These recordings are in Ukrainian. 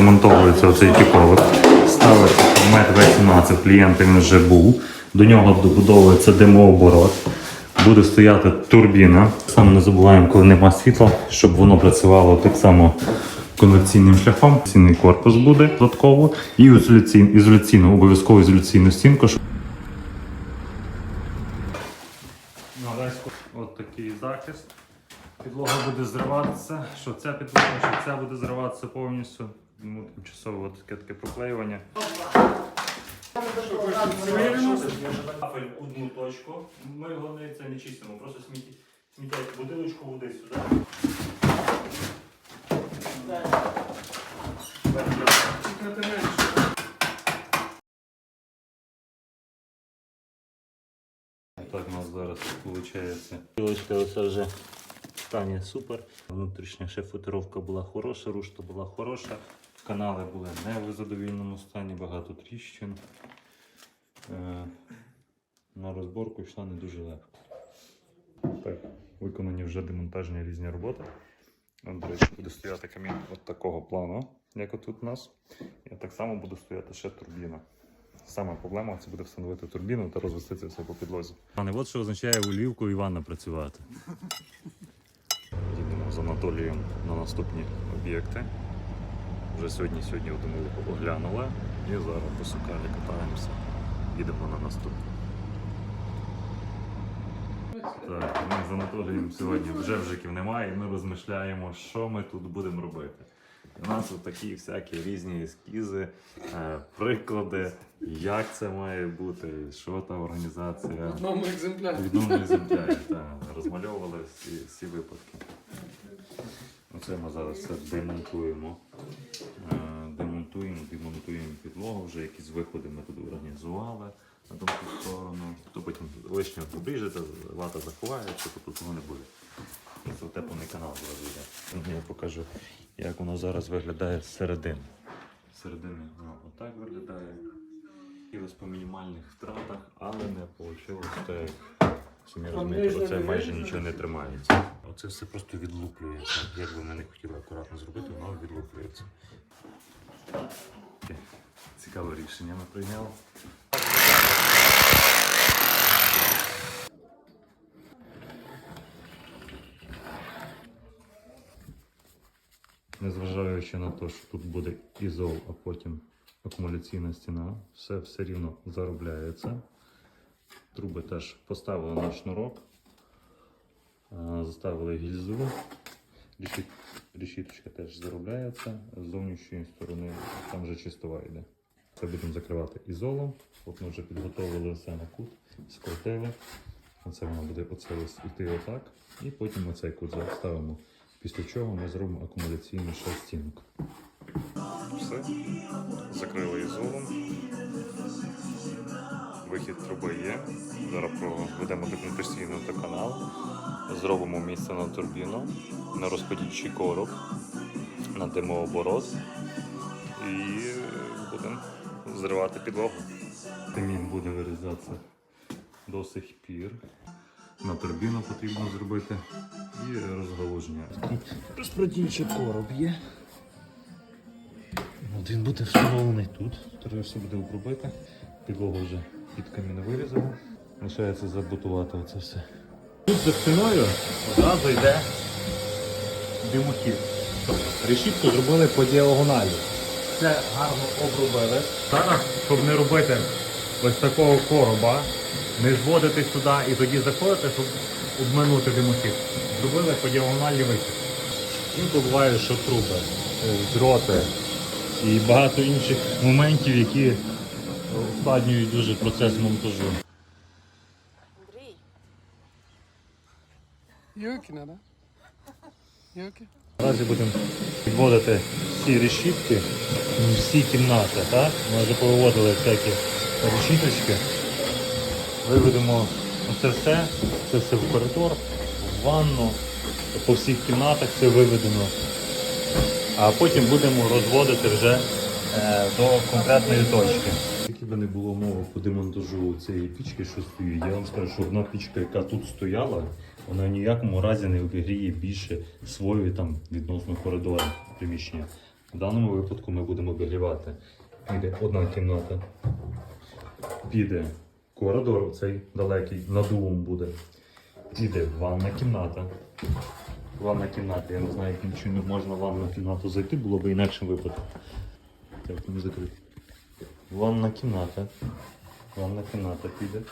демонтовується оцей піковик, ставиться предмет В17, клієнт він вже був. До нього добудовується димооборот. Буде стояти турбіна. Саме не забуваємо, коли нема світла, щоб воно працювало так само конвекційним шляхом. Цінний корпус буде додатково і ізоляційну, ізоляційну обов'язково ізоляційну стінку. От такий захист. Підлога буде зриватися, що ця підлога, що ця буде зриватися повністю. Ну, тимчасово от таке таке проклеювання. Кафель одну точку. Ми головне це не чистимо, просто сміття. Сміття бутилочку води сюди. Так у нас зараз виходить. Білочка оце вже стані супер. Внутрішня ще футировка була хороша, рушта була хороша. Канали були не в задовільному стані, багато тріщин. Е, На розборку йшла не дуже легко. Так, виконані вже демонтажні різні роботи. До речі, буде стояти камін от такого плану, як отут у нас. І так само буде стояти ще турбіна. Саме проблема це буде встановити турбіну та розвести це все по підлозі. Пане, от що означає у Львівку Івана працювати. Їдемо з Анатолієм на наступні об'єкти. Вже сьогодні сьогодні одну оглянули і зараз по Сукалі катаємося. Їдемо на наступну. Так, ми з Анатолієм сьогодні вже вжиків немає, і ми розмишляємо, що ми тут будемо робити. І у нас такі всякі різні ескізи, е, приклади, як це має бути, що та організація. В одному екземплярі. В одному екземплярі, так, розмальовували всі, всі випадки. Оце ми зараз все демонтуємо. Е, Демонтуємо, демонтуємо підлогу, вже якісь виходи ми тут організували на ту сторону. То потім лишнього обріжете, вата заховає, що тут того не буде. Це утеплений канал зараз йде. Я покажу, як воно зараз виглядає зсередини. Зсередини воно отак виглядає. Хотілося по мінімальних втратах, але не вийшло. Самі розумієте, оце майже нічого не тримається. Оце все просто відлуплюється. Як би ми не хотіли акуратно зробити, воно відлуплюється. Цікаве рішення ми прийняли. Незважаючи на те, що тут буде ізол, а потім акумуляційна стіна, все все рівно заробляється. Труби теж поставили на шнурок, заставили гільзу. Решіт, решіточка теж заробляється. З зовнішньої сторони там вже чистова йде. Це будемо закривати ізолом. От ми вже підготовили все на кут, скрутили. Оце воно буде оце ось іти отак. І потім оцей кут заставимо. Після чого ми зробимо акумуляційну ще. Все. Закрили ізолом. Вихід труби є. Зараз проведемо декомпресійну та канал. Зробимо місце на турбіну, на розподільчий короб, на димооборот і будемо зривати підлогу. Камін буде вирізатися до сих пір. На турбіну потрібно зробити і розгалуження. Розподільчий короб є. От він буде встановлений тут. Треба все буде обробити. Підлогу вже під камін вирізали. Лишається забутувати оце все. Тут за стіною одразу йде димохід. Решітку зробили по діагоналі. Все гарно обробили. Зараз, щоб не робити ось такого короба, не зводити сюди і тоді заходити, щоб обминути димохід. Зробили по діагоналі вихід. Інколи буває, що труби, е, дроти і багато інших моментів, які ускладнюють дуже процес монтажу. Андрій, Юкіна, да? Юкі? Наразі будемо відводити всі решітки, всі кімнати. Так? Ми вже повиводили всякі решіточки. Виведемо оце все, це все в коридор, в ванну, по всіх кімнатах це виведено. А потім будемо розводити вже до конкретної точки. Які би не було мови по демонтажу цієї пічки, що стоїть, я вам скажу, що одна пічка, яка тут стояла, вона в ніякому разі не обігріє більше свої там відносно коридору приміщення. В даному випадку ми будемо обігрівати. Піде одна кімната. Піде коридор цей далекий, над дубом буде. Піде ванна кімната. Ванна кімната, я не знаю, яким чином можна в ванну кімнату зайти, було б інакшим випадком. Так, не. Ванна кімната. Ванна кімната піде.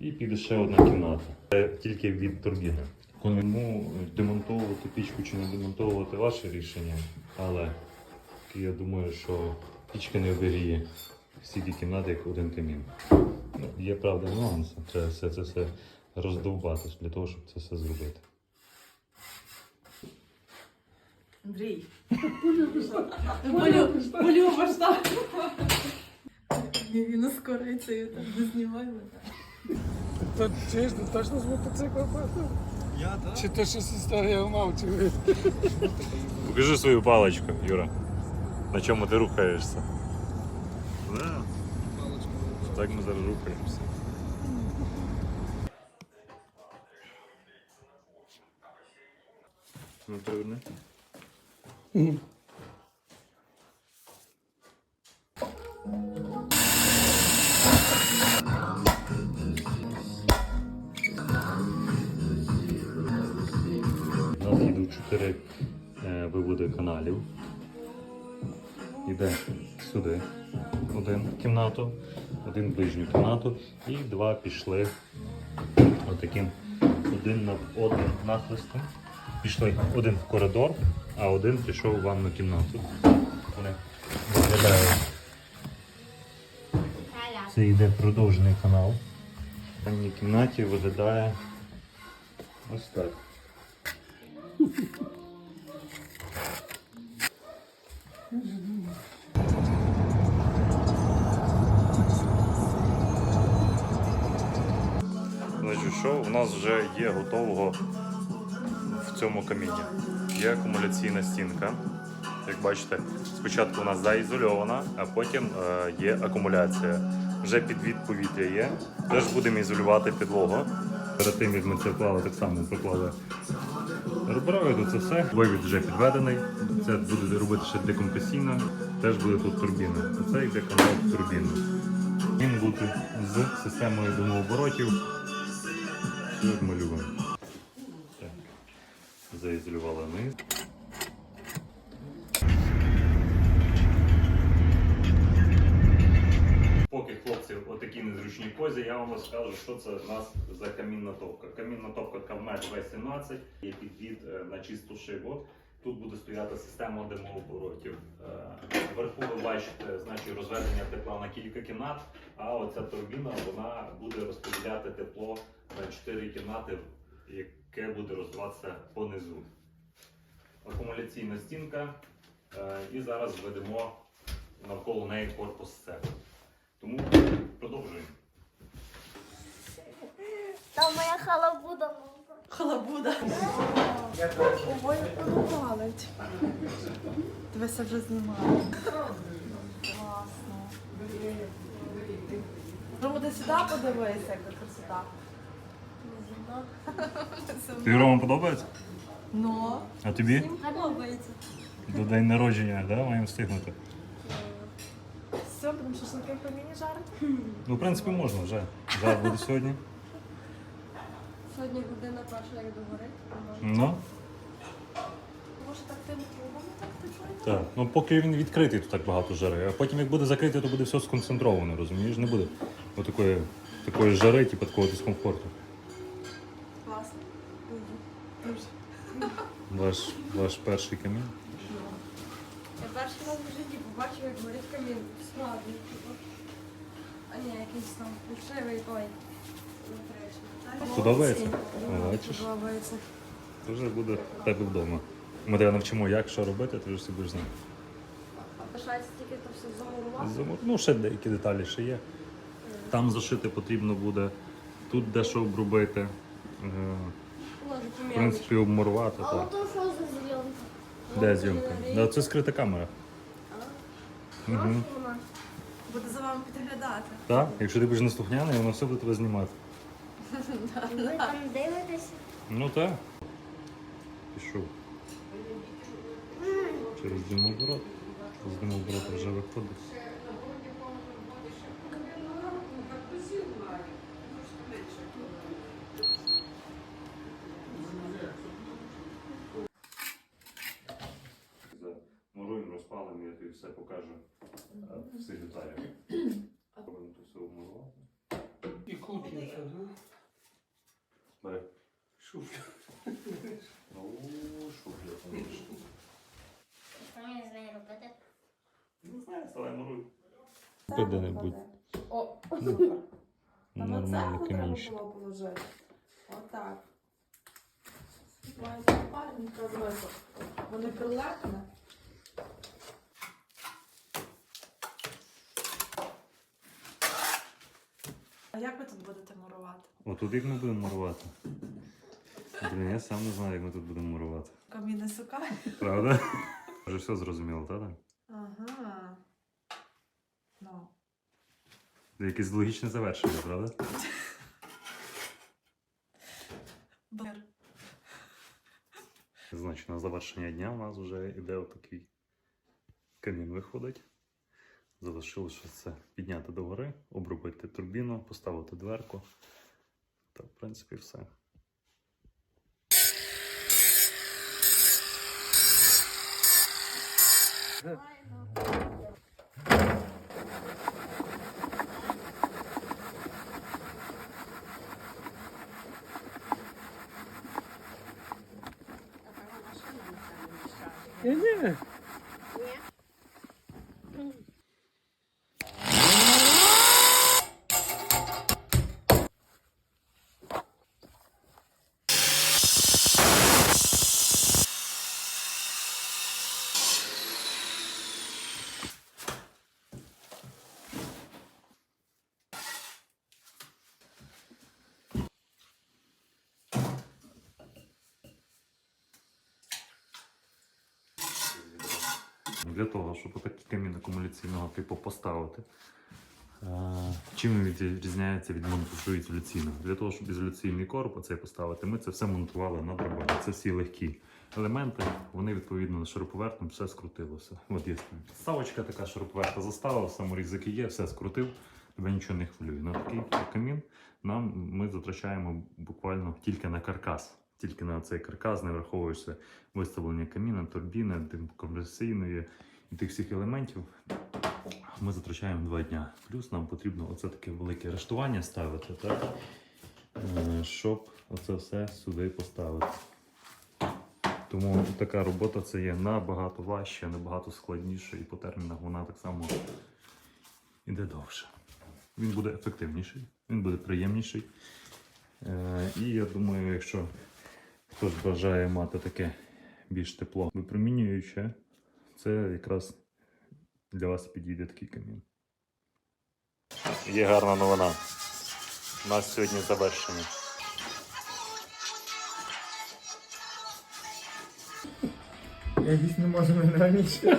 І піде ще одна кімната. Це тільки від турбіни. Кому демонтовувати пічку чи не демонтовувати ваше рішення, але я думаю, що пічка не оберіє всі ті кімнати, як один камін. Ну, Є правда нюанси. Треба все це все роздовбати для того, щоб це все зробити. Андрій. Полю, полюбиш так. Він ускориться і так знімаємо. То чуєш, ти точно з мотоцикла падав? Я, так. Чи то щось історія умовчує? Покажи свою паличку, Юра. На чому ти рухаєшся? Да. Так ми зараз рухаємося. Ну, У нас йдуть чотири е, виводи каналів. Іде сюди один кімнату, один ближню кімнату і два пішли отаким один над одним нахлистом. Пішли один в коридор, а один пішов в ванну кімнату. Вони виглядають. Це йде продовжений канал. В ванній кімнаті виглядає ось так. Що у нас вже є готового цьому каміні. Є акумуляційна стінка. Як бачите, спочатку нас заізольована, а потім е, є акумуляція. Вже підвід повітря є. Теж будемо ізолювати підлогу. Перед тим як ми це клали, так само проклали рубероїду, це все. Вивід вже підведений. Це буде робити ще декомпресійно. Теж буде тут турбіна. Це йде канал турбіни. Він буде з системою димооборотів. Все як. Заізолювали низ. Поки хлопці в отакій незручній позі, я вам розкажу, що це в нас за камінна топка. Камінна топка Кавмет В17, є підвід е, на чисту шибу. Тут буде стояти система димооборотів. Е, Вверху ви бачите значить, розведення тепла на кілька кімнат, а оця турбіна вона буде розподіляти тепло на 4 кімнати, яке буде роздаватися понизу. Акумуляційна стінка. е, І зараз введемо навколо неї корпус себе. Тому продовжуємо. Там моя халабуда. Халабуда. Обоє порубалить. Дивися вже знімає. Класно. Ну, буде сюди подивися, яка красота. Тобі Рома подобається? Ну, А тобі? Подобається. До день народження, да? маємо встигнути. все, будемо шашлики в каміні жарити. Ну, в принципі, можна вже. Жар буде сьогодні. Сьогодні година перша, як догорить. Ну, Може так тим трубами так течуть? так. Ну, поки він відкритий, то так багато жари. А потім, як буде закритий, то буде все сконцентровано, розумієш? Не буде отакої такої жари, типу такого дискомфорту. Ваш, ваш перший камін. Я перший раз в житті побачив, як горить камін. Справді, типу. А ні, якийсь там фальшивий той. Подобається? Бачиш? Подобається. Це вже буде в тебе вдома. Ми тебе навчимо, як що робити, ти вже всі будеш знати. Лишається тільки то все замурувати. Ну, ще деякі деталі ще є. Там зашити потрібно буде, тут дещо обробити. Е, В принципі, обмурувати. А Так. ото що за зйомка? Де зйомка? Да, це скрита камера. Угу. Буде за вами підглядати. Так? Якщо ти будеш неслухняний, воно все буде тебе знімати. Ви там дивитеся? Ну так. Пішов. через димооборот. З димооборота вже виходить. Тобі все покажу в всіх деталях. Будемо все обмурувати. І кухня ще, да? Бери. Шуфля. Ну, шуфля, конечно. Що мені з нею робити? Не знаю, ставай муруй. Де-небудь. О, Нормальний камінчик. було положити. Отак. Вони прилепні. А як ви тут будете мурувати? Отут як ми будемо мурувати. Блін, я сам не знаю, як ми тут будемо мурувати. Камін не сукає? Правда? Вже все зрозуміло, так? Ага. Ну. Це Якесь логічне завершення, правда? Бр. Значить, на завершення дня у нас вже йде отакий камін виходить. Залишилося це підняти догори, обробити турбіну, поставити дверку. Та, в принципі, все. Ні, Для того, щоб отакий камін акумуляційного типу поставити. е, Чим він відрізняється від монтажу-ізоляційного? Для того, щоб ізоляційний короб оцей поставити, ми це все монтували на драбані. Це всі легкі елементи, вони відповідно на шуруповертом все скрутилося. От є підставочка така шуруповерта заставила, саморізики є, все скрутив, тебе нічого не хвилює. На такий камін нам ми затрачаємо буквально тільки на каркас. Тільки на цей каркас, не враховуючи виставлення каміна, турбіни, компресійної і тих всіх елементів. Ми затрачаємо два дня. Плюс нам потрібно оце таке велике рештування ставити, так? Е, щоб оце все сюди поставити. Тому така робота це є набагато важче, набагато складніше, і по термінах вона так само йде довше. Він буде ефективніший, він буде приємніший. Е, І я думаю, якщо хтось бажає мати таке більш тепло випромінююче, це якраз для вас підійде такий камін. Є гарна новина. У нас сьогодні завершення. Я не можу мене раніше.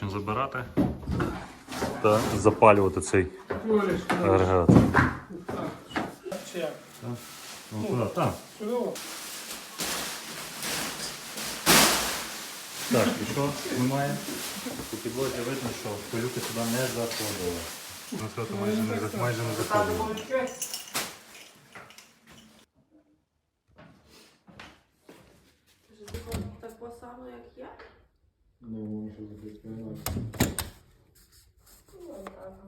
Починаємо забирати та запалювати цей агрегат. Ну. Так. Так, і що ми маємо? По підлозі видно, що пилюки сюди не заходили. Майже не заходили. що зробити.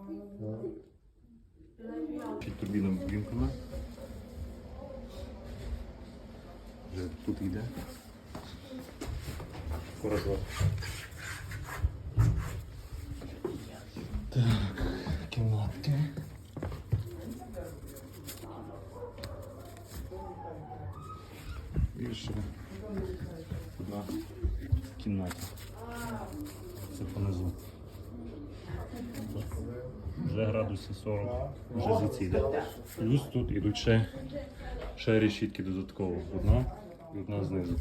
Не знаю. Під турбіном вімкнула. Вже тут йде. Коридор. Так, кімнатки. І ще одна кімната. 30 понизу. Вже градусів 40, вже заціде. Плюс тут ідуть ще ще решітки додатково. Одна і одна знизу.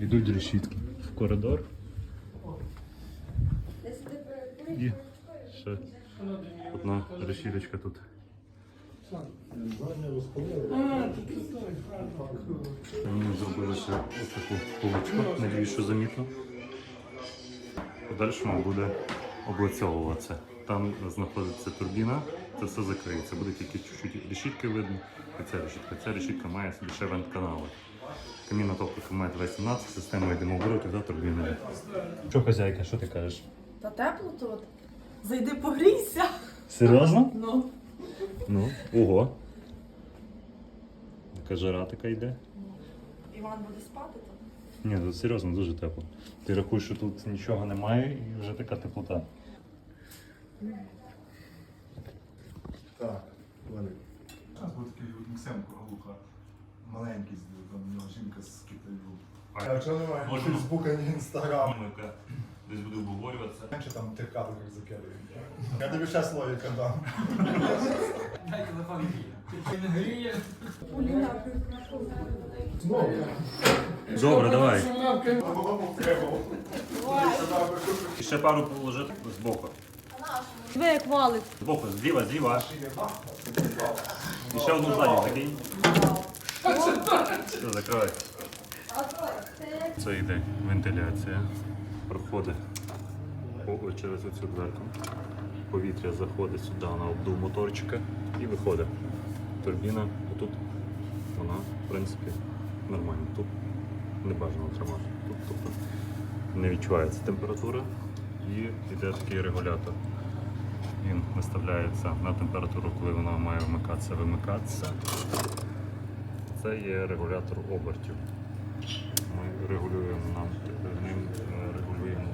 Ідуть решітки в коридор. І ще одна решіточка тут. Мені зробили ще ось таку полочку, надіюсь, що замітно. Подальшому буде облицьовуватися. Там знаходиться турбіна, це все закриється. Буде тільки чуть-чуть решітки видно. І ця решітка. Ця решітка має собі ще вент-канали. Камінна топка має 18, системою димооборотів, да, турбіни. Що, хазяйка, що ти кажеш? Та тепло тут. Зайди погрійся. Серйозно? Ну. Ну, ого. Яка жара така йде. Іван буде спати тут. Ні, тут серйозно дуже тепло. Ти рахуєш, що тут нічого немає і вже така теплота. Так, вони. У нас був такий Максимко Галуха, маленький, там у нього жінка з Китаю. А чого немає. Фейсбука, ні Інстаграму? Десь буде обговорюватися. Менше там тих кадрів закидаю. Я тобі ще логіка дам. Добре, давай. І ще пару положити збоку. Ви як валить. Збоку, зліва, зліва. І ще одну ззаді закинь. Все, закривай. Це йде вентиляція. Проходить через оцю дверку. Повітря заходить сюди на обдув моторчика і виходить. Турбіна отут, вона, в принципі, нормальна. Тут не бажано тримати. Тут тобто, не відчувається температура і йде такий регулятор. Він виставляється на температуру, коли вона має вмикатися, вимикатися. Це є регулятор обертів. Ми регулюємо нам ним е, регулюємо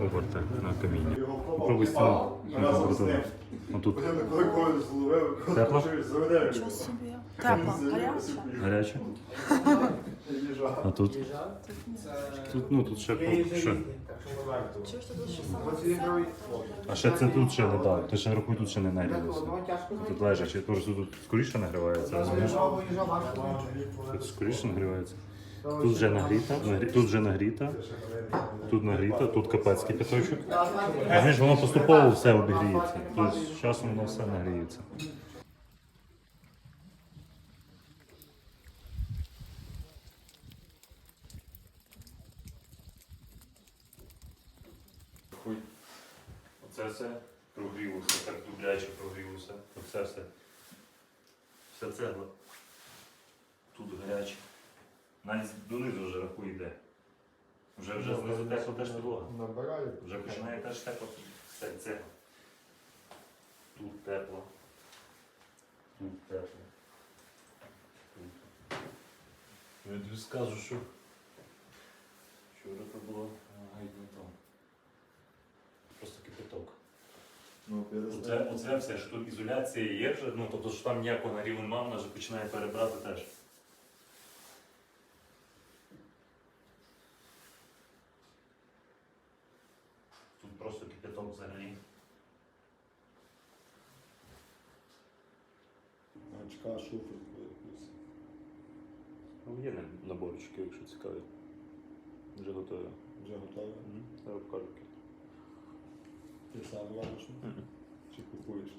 оберти на камінні. Попробуй стіну температуру. Отут Тепло? щось. Що собі? Тепла, гаряча. гаряче. А тут? Тут, ну, тут ще, по- ще. А ще це тут ще не дав. Ти ще рахуй, тут ще не нагрілося. Тут лежачи, просто тут скоріше нагрівається, розумієш? Тут скоріше нагрівається. Тут вже нагріта, нагрі- тут вже нагріта, тут нагріта, тут капець кипяточок. Розумієш, воно поступово все обігріється. Тобто з часом воно все нагріється. Оце все прогрілося, так дубляче прогрілося. Оце все. Вся цегла. Тут гаряче. Навіть донизу вже рахуй йде. Вже вже знизу тепло теж підлога. Набираю. Вже починає теж тепло все цегла. Тут тепло. Тут тепло. Тут. Я тобі скажу, що вчора це було гайд не то. Просто кипяток. Ну, Оце, оце все, що тут ізоляція є вже, ну тобто що там ніякого на рівень мам вже починає перебрати теж. Тут просто кипяток взагалі. Очка, шуфи. якісь. Ну, є наборчики, якщо цікаві. Вже готові. Вже готові. Зараз покажу. Ти сам вариш? Чи купуєш?